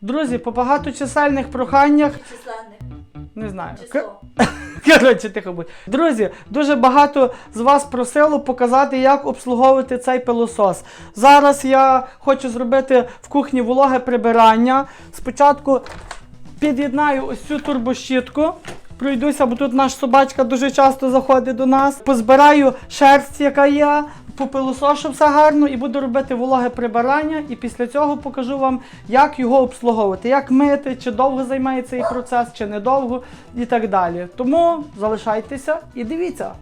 Друзі, по багаточисельних проханнях, Численних. не знаю. Число. Коротше, тихо будь. Друзі, дуже багато з вас просило показати, як обслуговувати цей пилосос. Зараз я хочу зробити в кухні вологе прибирання. Спочатку під'єднаю ось цю турбощітку. Пройдуся, бо тут наш собачка дуже часто заходить до нас. Позбираю шерсть, яка є, попилосошу все гарно і буду робити вологе прибирання. І після цього покажу вам, як його обслуговувати, як мити, чи довго займає цей процес, чи недовго і так далі. Тому залишайтеся і дивіться.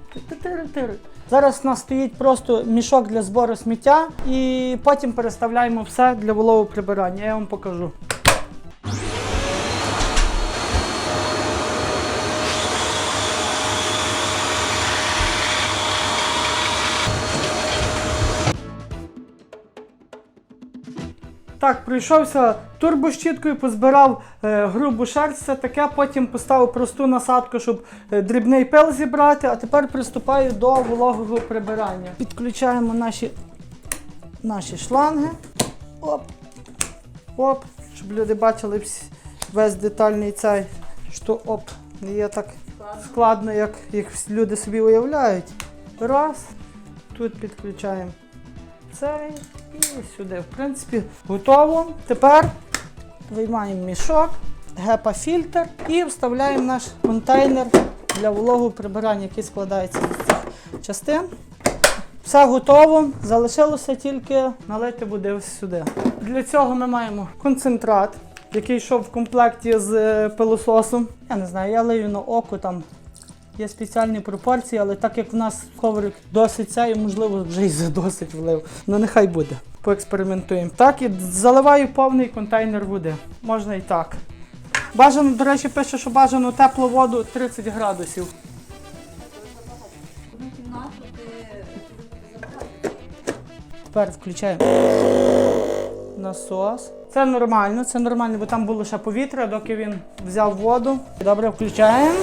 Зараз у нас стоїть просто мішок для збору сміття, і потім переставляємо все для вологого прибирання. Я вам покажу. Так, пройшовся турбощіткою, позбирав е, грубу шерсть, все таке, потім поставив просту насадку, щоб е, дрібний пил зібрати, а тепер приступаю до вологого прибирання. Підключаємо наші, наші шланги. Оп. Оп. Щоб люди бачили весь детальний цей, що оп, не є так складно, як, як люди собі уявляють. Раз. Тут підключаємо цей і сюди. В принципі, готово. Тепер виймаємо мішок, гепа-фільтр і вставляємо наш контейнер для вологого прибирання, який складається з цих частин. Все готово. Залишилося тільки налити води ось сюди. Для цього ми маємо концентрат, який йшов в комплекті з е, пилососом. Я не знаю, я лию на око там. Є спеціальні пропорції, але так як в нас коврик досить цей, можливо, вже і за досить влив. Ну нехай буде. Поекспериментуємо. Так, і заливаю повний контейнер води. Можна і так. Бажано, до речі, пише, що бажано теплу воду 30 градусів. Тепер включаємо насос. Це нормально, це нормально, бо там було ще повітря, доки він взяв воду. Добре, включаємо.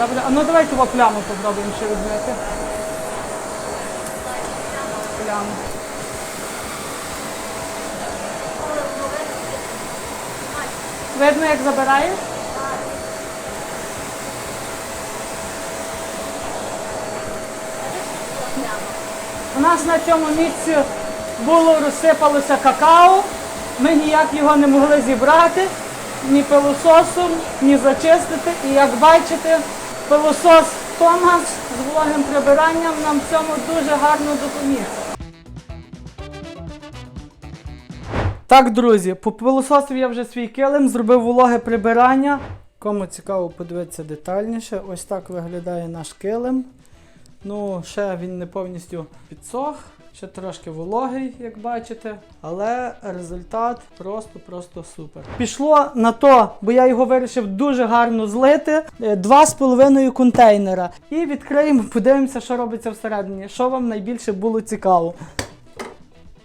Добре, а ну давайте во пляму попробуємо ще відмити. Пляму. Видно, як забирає? У нас на цьому місці було розсипалося какао. Ми ніяк його не могли зібрати ні пилососом, ні зачистити. І як бачите, пилосос Томас з вологим прибиранням нам в цьому дуже гарно допоміг. Так, друзі, по пилососів я вже свій килим, зробив вологе прибирання. Кому цікаво подивитися детальніше, ось так виглядає наш килим. Ну, ще він не повністю підсох, ще трошки вологий, як бачите. Але результат просто-просто супер. Пішло на то, бо я його вирішив дуже гарно злити. е, Два з половиною контейнера. І відкриємо, подивимося, що робиться всередині. Що вам найбільше було цікаво.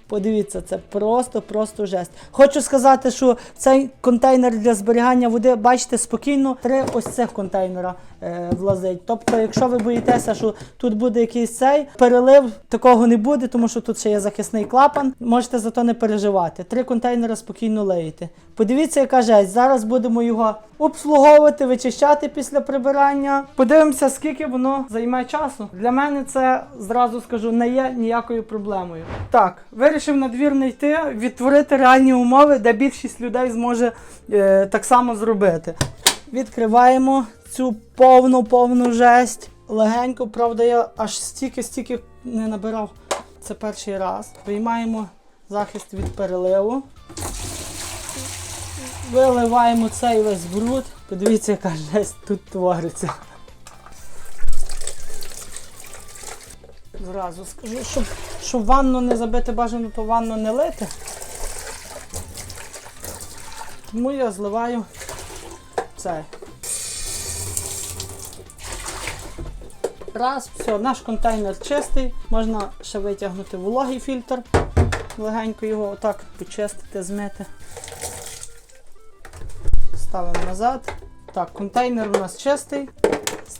Подивіться, це просто-просто жесть. Хочу сказати, що цей контейнер для зберігання води, бачите, спокійно три ось цих контейнера е, влазить. Тобто, якщо ви боїтеся, що тут буде якийсь цей перелив, такого не буде, тому що тут ще є захисний клапан. Можете за то не переживати. Три контейнери спокійно леєте. Подивіться, яка жесть. Зараз будемо його обслуговувати, вичищати після прибирання. Подивимося, скільки воно займе часу. Для мене це зразу скажу не є ніякою проблемою. Так, вирішив на двір не йти, відтворити реальні умови, де більшість людей зможе е, так само зробити. Відкриваємо цю повну повну жесть. Легенько, правда, я аж стільки-стільки не набирав. Це перший раз. Виймаємо захист від переливу. Виливаємо цей весь бруд. Подивіться, яка жесть тут твориться. Зразу скажу, щоб, щоб ванну не забити, бажано то ванну не лити. Тому я зливаю цей. Раз, все, наш контейнер чистий, можна ще витягнути вологий фільтр, легенько його отак почистити, змити. Ставимо назад. Так, контейнер у нас чистий.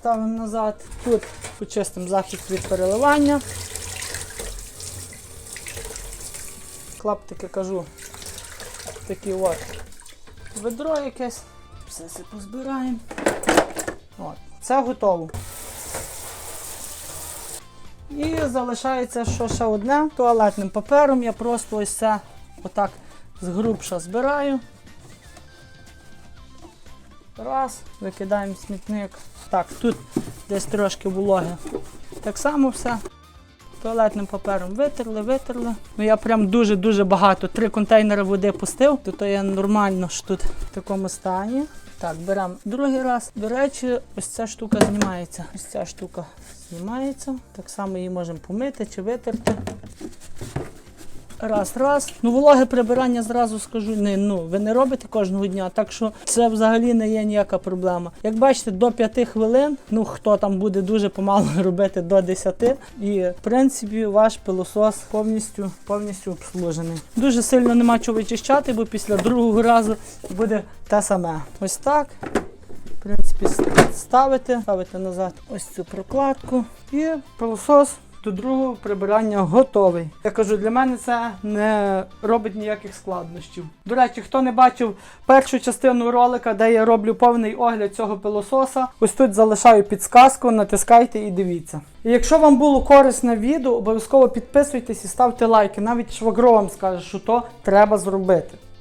ставимо назад. Тут почистимо захист від переливання. Клаптики кажу. Такі от. Ведро якесь. Все це позбираємо. От. Це готово. І залишається що ще одне. Туалетним папером я просто ось це отак згрубша збираю. Раз, викидаємо смітник. Так, тут десь трошки вологи. Так само все. Туалетним папером витерли, витерли. Ну я прям дуже-дуже багато. Три контейнери води пустив, то, то я нормально ж тут в такому стані. Так, беремо другий раз. До речі, ось ця штука знімається. Ось ця штука знімається. Так само її можемо помити чи витерти. Раз, раз. Ну, вологе прибирання зразу скажу, не, ну, ви не робите кожного дня, так що це взагалі не є ніяка проблема. Як бачите, до 5 хвилин, ну хто там буде дуже помало робити до 10, і в принципі ваш пилосос повністю, повністю обслужений. Дуже сильно нема чого вичищати, бо після другого разу буде те саме. Ось так. В принципі, ставите, ставите назад ось цю прокладку і пилосос до другого прибирання готовий. Я кажу, для мене це не робить ніяких складнощів. До речі, хто не бачив першу частину ролика, де я роблю повний огляд цього пилососа, ось тут залишаю підсказку, натискайте і дивіться. І якщо вам було корисне відео, обов'язково підписуйтесь і ставте лайки. Навіть швагро вам скаже, що то треба зробити.